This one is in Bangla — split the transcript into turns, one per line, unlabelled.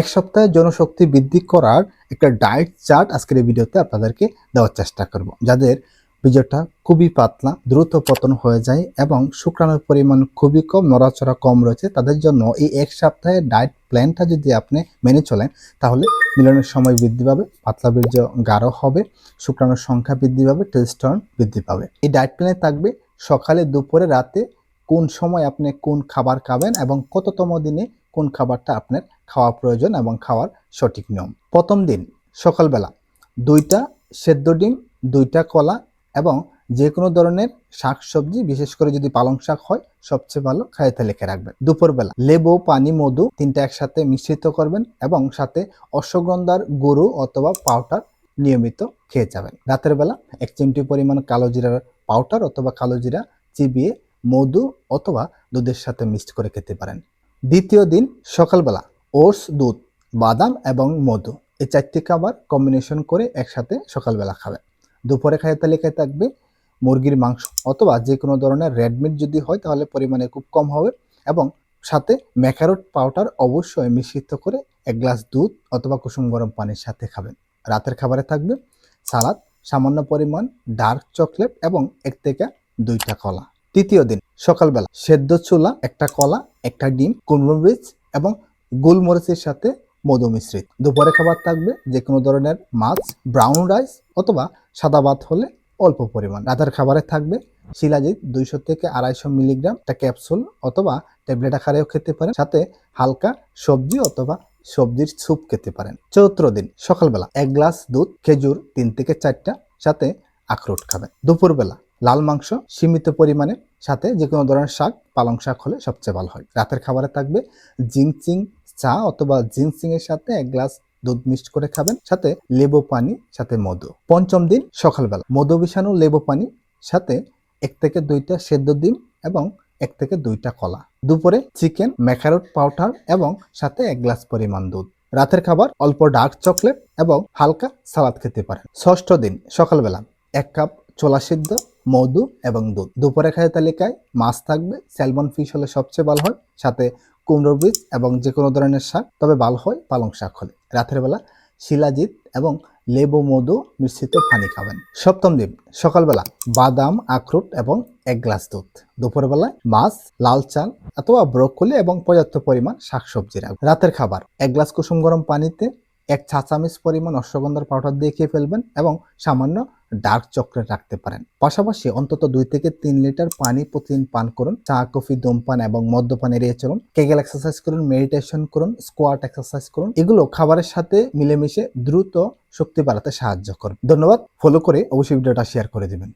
এক সপ্তাহে জনশক্তি বৃদ্ধি করার একটা ডায়েট চার্ট আজকের এই ভিডিওতে আপনাদেরকে দেওয়ার চেষ্টা করব। যাদের বীজটা খুবই পাতলা, দ্রুত পতন হয়ে যায় এবং শুক্রাণুর পরিমাণ খুবই কম, নড়াচড়া কম রয়েছে, তাদের জন্য এই এক সপ্তাহে ডায়েট প্ল্যানটা যদি আপনি মেনে চলেন, তাহলে মিলনের সময় বৃদ্ধি পাবে, পাতলা বীর্য গাঢ় হবে, শুক্রাণুর সংখ্যা বৃদ্ধি পাবে টেস্টন বৃদ্ধি পাবে। এই ডায়েট প্ল্যানে থাকবে সকালে, দুপুরে, রাতে কোন সময় আপনি কোন খাবার খাবেন এবং কততম দিনে কোন খাবারটা আপনার খাওয়া প্রয়োজন এবং খাওয়ার সঠিক নিয়ম। প্রথম দিন, সকালবেলা, দুইটা সেদ্ধ ডিম, দুইটা কলা এবং যে কোনো ধরনের শাক সবজি বিশেষ করে যদি পালং শাক হয়, সবচেয়ে ভালো খাইতে লিখে রাখবেন। দুপুরবেলা, লেবু, পানি, মধু তিনটা একসাথে মিশ্রিত করবেন এবং সাথে অশ্বগন্ধার গরু অথবা পাউডার নিয়মিত খেয়ে যাবেন। রাতের বেলা, এক চিমটি পরিমাণ কালো জিরার পাউডার অথবা কালো জিরা চিবিয়ে মধু অথবা দুধের সাথে মিক্সড করে খেতে পারেন। দ্বিতীয় দিন সকালবেলা, ওটস, দুধ, বাদাম এবং মধু, এই চারটি খাবার কম্বিনেশন করে একসাথে সকালবেলা খাবেন দুপুরে খাদ্য তালিকায় থাকবে মুরগির মাংস অথবা যে কোনো ধরনের রেড মিট যদি হয় তাহলে পরিমাণে খুব কম হবে এবং সাথে ম্যাকারোট পাউডার অবশ্যই মিশ্রিত করে এক গ্লাস দুধ অথবা কুসুম গরম পানির সাথে খাবেন। রাতের খাবারে থাকবে সালাদ, সামান্য পরিমাণ ডার্ক চকলেট এবং এক থেকে দুইটা কলা। তৃতীয় দিন সকালবেলা, সেদ্ধ চুলা, একটা কলা একটা ডিম কুমড়ো বীজ এবং গোলমরিচের সাথে মধু মিশ্রিত দুপুরে খাবার থাকবে যে কোনো ধরনের মাছ ব্রাউন রাইস অথবা সাদা ভাত হলে অল্প পরিমাণ। রাতের খাবারে থাকবে শিলাজিৎ দুইশো থেকে আড়াইশো মিলিগ্রাম একটা ক্যাপসুল অথবা ট্যাবলেট আকারেও খেতে পারেন। সাথে হালকা সবজি অথবা সবজির স্যুপ খেতে পারেন। চতুর্থ দিন, সকালবেলা এক গ্লাস দুধ, খেজুর তিন থেকে চারটা, সাথে আখরোট খাবেন। দুপুরবেলা লাল মাংস সীমিত পরিমাণে সাথে যে কোনো ধরনের শাক, পালং শাক হলে সবচেয়ে ভালো হয়। রাতের খাবারে থাকবে জিংচিং চা অথবা জিনসিং এর সাথে এক গ্লাস দুধ মিক্সড করে খাবেন। সাথে লেবু পানি, সাথে মধু। পঞ্চম দিন সকালবেলা। মধু বিষাণু লেবু পানি, সাথে এক থেকে দুইটা সেদ্ধ ডিম এবং এক থেকে দুইটা কলা। দুপুরে চিকেন ম্যাকারোট পাউডার এবং সাথে এক গ্লাস পরিমাণ দুধ। রাতের খাবার অল্প ডার্ক চকলেট এবং হালকা সালাদ খেতে পারেন। ষষ্ঠ দিন সকালবেলা। এক কাপ ছোলা সিদ্ধ মধু এবং দুধ। দুপুরে খাদ্য তালিকায় মাছ থাকবে, স্যালমন ফিশ হলে সবচেয়ে ভালো হয়, সাথে কুমড়োর বীজ এবং যে কোনো ধরনের শাক, তবে ভালো হয় পালং শাক হলে। রাতের বেলা শিলাজিৎ এবং লেবু মধু মিশ্রিত পানি খাবেন। সপ্তম দিন, সকালবেলা বাদাম, আখরোট এবং এক গ্লাস দুধ। দুপুরবেলায় মাছ, লাল চাল অথবা ব্রোকলি এবং পর্যাপ্ত পরিমাণ শাকসবজি রাখবেন। রাতের খাবার, এক গ্লাস কুসুম গরম পানিতে এক চা চামচ পরিমাণ অশ্বগন্ধার পাউডার দিয়ে খেয়ে ফেলবেন এবং সামান্য ডার্ক চকলেট রাখতে পারেন। পাশাপাশি অন্তত দুই থেকে তিন লিটার পানি প্রতিদিন পান করুন। চা, কফি ধূমপান এবং মদ্যপান এড়িয়ে চলুন। কেগেল এক্সারসাইজ করুন, মেডিটেশন করুন, স্কোয়াট এক্সারসাইজ করুন। এগুলো খাবারের সাথে মিলেমিশে দ্রুত শক্তি বাড়াতে সাহায্য করুন ধন্যবাদ। ফলো করে অবশ্যই ভিডিওটা শেয়ার করে দিবেন।